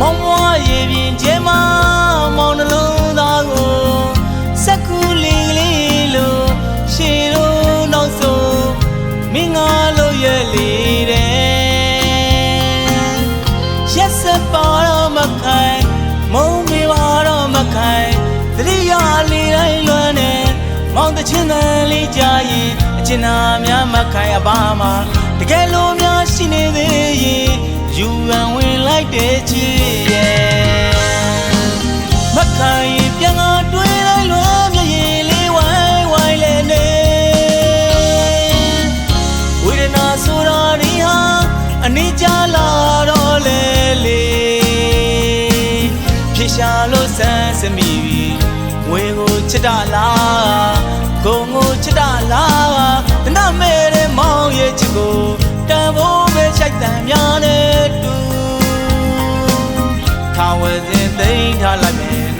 မောင်မွားရေပြင်ကျဲမမောင်နှလုံးသားကိုစက်ကူလေးကလေးလိုရှေတို့နောက်ဆုံးမင်းငါလို့ရဲ့လေတဲ့ရက်စက်ပါတော့မခိုင်မုံမေပါတော့မခိုင်သတိရလေးတိုင်းလွမ်းနေမောင်တချင်းတန်လေးကြာရင်အချင်နာများမခိုင်အပါမှာတကယ်လို့များရှိနေသေးရင်ယူရန်ဝင်လိုက်တဲ့ချီရဲ့ နိကြလာတော့လေလေဖြေရှာလို့ဆန်းစမိပြီဝေကိုချစ်တာလားဂုံကိုချစ်တာလားတနမဲတဲ့မောင်ရဲ့ချစ်ကိုတန်ဖို့ပဲချိုက်တန်များနဲ့တူထားဝယ်စဉ်သိမ်းထားလိုက်မယ်